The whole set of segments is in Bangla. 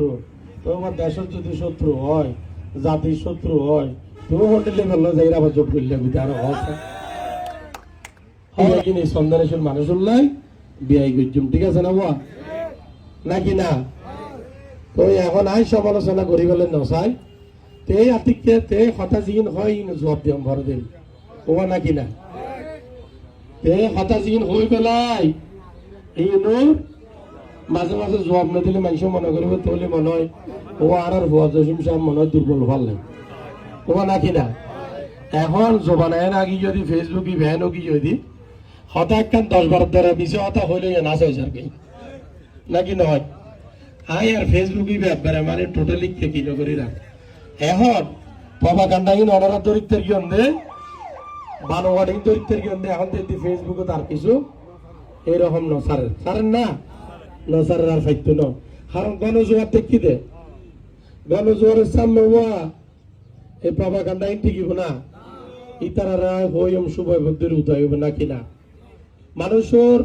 শত্রু। তোমার দেশের যদি শত্রু হয়, জাতির শত্রু হয় তুমি হোটেলে বলল যে আবার জোট করলে আরও হচ্ছে হবে কিনি সন্ধানেশ্বর মানুষ উল্লাই বিয়াই ঠিক আছে না বুয়া? নাকি না? এখন আই সমালোচনা করি গেলে নচাই। তে আতিকে তে যিন হয় জবাব দিম ভর দিম কোৱা নাকি না? তে হতা যিন হৈ পেলাই মাঝে মাঝে জবাব না দিলে মানুষ মনে করবে তাহলে মনে হয় ও আর আর ভুয়া জসিম সাহেব মনে হয় দুর্বল ভালো লাগে। কোৱা নাকি না এখন জবানায়ের আগে যদি ফেসবুকে ভ্যান কি যদি হতা একখান দশ বারো দ্বারা মিশে হতা হইলে নাচ হয়েছে আর কি নাকি নয় আই আর ফেসবুকে ব্যাপারে মানে টোটালি কি করি রাখ এখন বাবা কান্ডাহীন অনারা দরিদ্রের গন্ধে বানোয়ারিং দরিদ্রের গন্ধে এখন দেখি ফেসবুকে তার কিছু এরকম নসারের সারেন না? আর ফাইত ন। কারণ গণজোয়ার দেখি দে? গণজোয়ারের সামনে হওয়া এই বাবা কান্ডাহীন ঠিকিব না ইতারা হইম শুভয় ভদ্রের উদয় হবে না মানুষের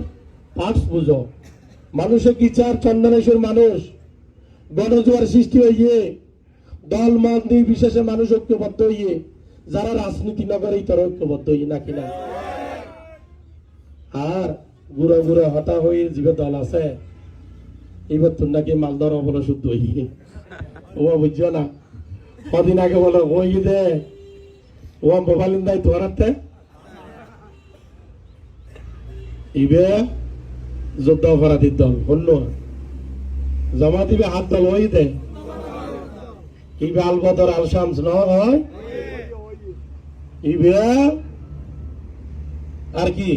পার্টস বুঝো। মানুষের কি চার চন্দনেশ্বর মানুষ? গণজোয়ার সৃষ্টি হইয়ে। দল মত নির্বিশেষে মানুষ ঐক্যবদ্ধ হইয়ে। যারা রাজনীতি না করে তারা ঐক্যবদ্ধ হইয়ে না আর গুড়া গুড়া হতা হয়ে যে দল আছে। এবার তোর নাকি মালদার অবলা শুদ্ধ ও বুঝছ না। কদিন আগে বলো ওই দে ও মোবাইল দায় তোর হাতে? ইবে যোদ্ধা অপরাধীর দল অন্য জমা দিবে হাত দল, ওই দে ইবে আল বদর আল শামস ন? হয় ইবে আর কি?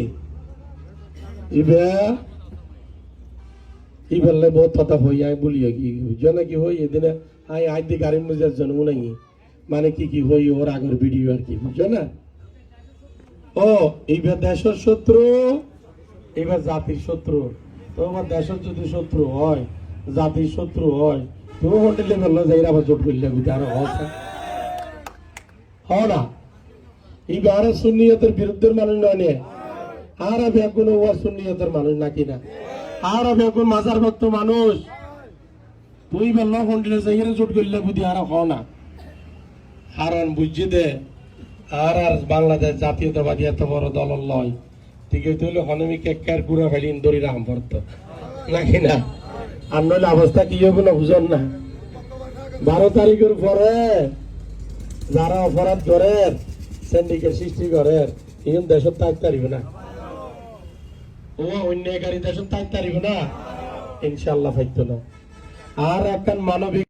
ইবে নাই মানে কি কি হই, ওর আগের ভিডিও আর কি বুঝছ না? ও, এইবার দেশের শত্রু এবার জাতির শত্রু। তোমার দেশের যদি শত্রু হয়, জাতির শত্রু হয় তুমি হোটেলে বলল যে এরা আবার জোট করলে বুঝতে আরও হয় না। এইবার সুন্নিয়তের বিরুদ্ধের মানুষ নয় আর আমি সুন্নিয়তের মানুষ নাকি না? আর এখন মাজার ভক্ত মানুষ। তুই হোটেলে যে এরা জোট করলে বুঝি আর হয় না। হারান, বুঝছি দে। আর আর বাংলাদেশ জাতীয়তাবাদী এত বড় দল লয় ঠিক আছে হলে হনমি কেকার গুড়া ফেলি ইন্দরি রাম ভরত নাকি না? আর নইলে অবস্থা কি হবে না বুঝন না। বারো তারিখের পরে যারা অপরাধ করে সিন্ডিকেট সৃষ্টি করে ইন দেশত থাকতে না। ও অন্য অন্যায়কারী দেশত তাই তারিব না ইনশাল্লাহ ফাইতো না আর একটা মানবিক